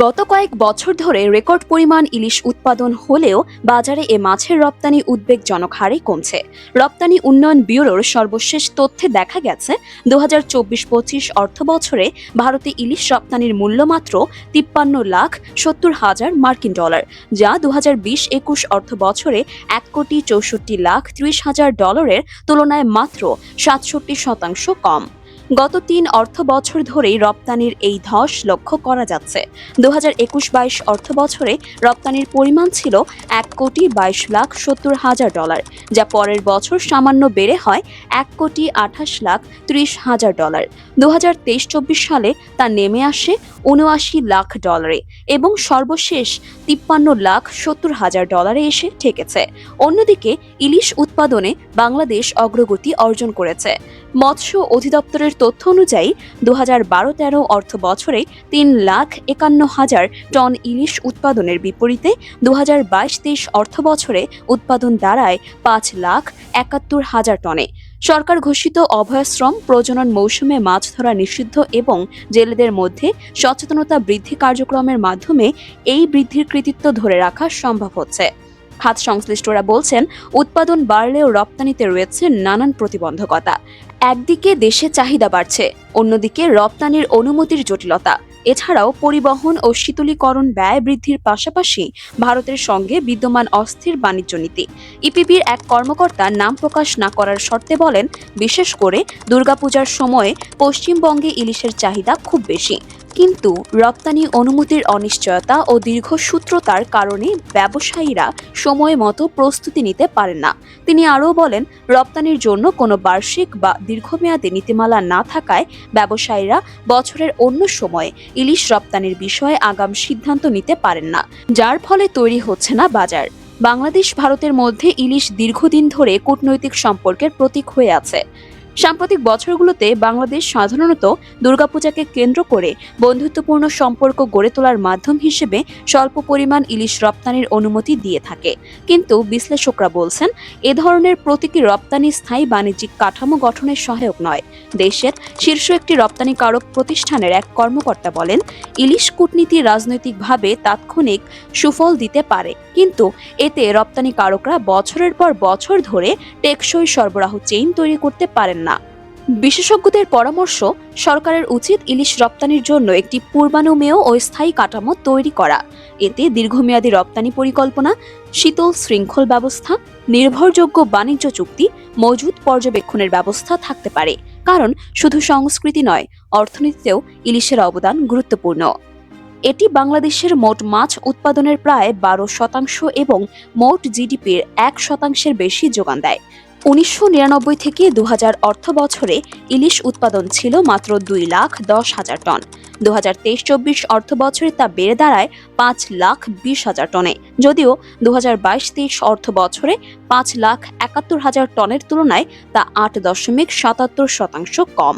গত কয়েক বছর ধরে রেকর্ড পরিমাণ ইলিশ উৎপাদন হলেও বাজারে এ মাছের রপ্তানি উদ্বেগজনক হারে কমছে। রপ্তানি উন্নয়ন ব্যুরোর সর্বশেষ তথ্যে দেখা গেছে দু হাজার চব্বিশ পঁচিশ অর্থ বছরে ভারতে ইলিশ রপ্তানির মূল্য মাত্র তিপ্পান্ন লাখ সত্তর হাজার মার্কিন ডলার, যা দু হাজার বিশ একুশ অর্থ বছরে এক কোটি চৌষট্টি লাখ ত্রিশ হাজার ডলারের তুলনায় মাত্র সাতষট্টি শতাংশ কম। গত তিন অর্থ বছর ধরেই রপ্তানির এই ধস লক্ষ্য করা যাচ্ছে। দু হাজার একুশ বাইশ অর্থ বছরে রপ্তানির পরিমাণ ছিল এক কোটি বাইশ লাখ সত্তর হাজার ডলার, যা পরের বছর সামান্য বেড়ে হয় এক কোটি আঠাশ লাখ ত্রিশ হাজার ডলার। দু হাজার তেইশ চব্বিশ সালে তা নেমে আসে উনআশি লাখ ডলারে এবং সর্বশেষ তিপ্পান্ন লাখ সত্তর হাজার ডলারে এসে ঠেকেছে। অন্যদিকে ইলিশ উৎপাদনে বাংলাদেশ অগ্রগতি অর্জন করেছে। মৎস্য অধিদপ্তরের তথ্য অনুযায়ী দু হাজার বারো তেরো অর্থ বছরে তিন লাখ একান্ন হাজার টন ইলিশ উৎপাদনের বিপরীতে দু হাজার বাইশ তেইশ অর্থ বছরে উৎপাদন দাঁড়ায় পাঁচ লাখ একাত্তর হাজার টনে। সরকার ঘোষিত অভয়াশ্রম প্রজনন মৌসুমে মাছ ধরা নিষিদ্ধ এবং জেলেদের মধ্যে সচেতনতা বৃদ্ধি কার্যক্রমের মাধ্যমে এই বৃদ্ধির কৃতিত্ব ধরে রাখা সম্ভব হচ্ছে। খাত সংশ্লিষ্টরা বলছেন, উৎপাদন বাড়লেও রপ্তানিতে রয়েছে নানান প্রতিবন্ধকতা। একদিকে দেশে চাহিদা বাড়ছে, অন্যদিকে রপ্তানির অনুমতির জটিলতা। এছাড়াও পরিবহন ও শীতলীকরণ ব্যয় বৃদ্ধির পাশাপাশি ভারতের সঙ্গে বিদ্যমান অস্থির বাণিজ্য নীতি। ইপিবির এক কর্মকর্তা নাম প্রকাশ না করার শর্তে বলেন, বিশেষ করে দুর্গাপূজার সময়ে পশ্চিমবঙ্গে ইলিশের চাহিদা খুব বেশি। কিন্তু রপ্তানি অনুমতির অনিশ্চয়তা ও দীর্ঘসূত্রতার কারণে ব্যবসায়ীরা সময় মতো প্রস্তুতি নিতে পারেন না। তিনি আরও বলেন, রপ্তানির জন্য কোনো বার্ষিক বা দীর্ঘমেয়াদী নীতিমালা না থাকায় ব্যবসায়ীরা বছরের অন্য সময়ে ইলিশ রপ্তানির বিষয়ে আগাম সিদ্ধান্ত নিতে পারেন না, যার ফলে তৈরি হচ্ছে না বাজার। বাংলাদেশ, ভারতের মধ্যে ইলিশ দীর্ঘদিন ধরে কূটনৈতিক সম্পর্কের প্রতীক হয়ে আছে। সাম্প্রতিক বছরগুলোতে বাংলাদেশ সাধারণত দুর্গাপূজাকে কেন্দ্র করে বন্ধুত্বপূর্ণ সম্পর্ক গড়ে তোলার মাধ্যম হিসেবে স্বল্প পরিমাণ ইলিশ রপ্তানির অনুমতি দিয়ে থাকে। কিন্তু বিশ্লেষকরা বলছেন, এ ধরনের প্রতীকী রপ্তানি স্থায়ী বাণিজ্যিক কাঠামো গঠনের সহায়ক নয়। দেশের শীর্ষ একটি রপ্তানিকারক প্রতিষ্ঠানের এক কর্মকর্তা বলেন ইলিশ কূটনীতি রাজনৈতিকভাবে তাৎক্ষণিক সুফল দিতে পারে। কিন্তু এতে রপ্তানিকারকরা বছরের পর বছর ধরে টেকসই সরবরাহ চেইন তৈরি করতে পারেন না। বিশেষজ্ঞদের পরামর্শ, সরকারের উচিত ইলিশ রপ্তানির জন্য একটি পূর্বানুমেয় ও স্থায়ী কাঠামো তৈরি করা। এতে দীর্ঘমেয়াদী রপ্তানি পরিকল্পনা, শীতল শৃঙ্খল ব্যবস্থা, নির্ভরযোগ্য বাণিজ্য চুক্তি, মজুদ পর্যবেক্ষণের ব্যবস্থা থাকতে পারে। কারণ শুধু সংস্কৃতি নয়, অর্থনীতিতেও ইলিশের অবদান গুরুত্বপূর্ণ। এটি বাংলাদেশের মোট মাছ উৎপাদনের প্রায় বারো শতাংশ এবং মোট জিডিপির এক শতাংশের বেশি যোগান দেয়। উনিশশো নিরানব্বই থেকে দু হাজার অর্থ বছরে ইলিশ উৎপাদন ছিল মাত্র দুই লাখ দশ হাজার টন। দু হাজার তেইশ চব্বিশ অর্থ বছরে তা বেড়ে দাঁড়ায় পাঁচ লাখ বিশ হাজার টনে। যদিও দু হাজার বাইশ তেইশ অর্থ বছরে পাঁচ লাখ একাত্তর হাজার টনের তুলনায় তা আট দশমিক সাতাত্তর শতাংশ কম।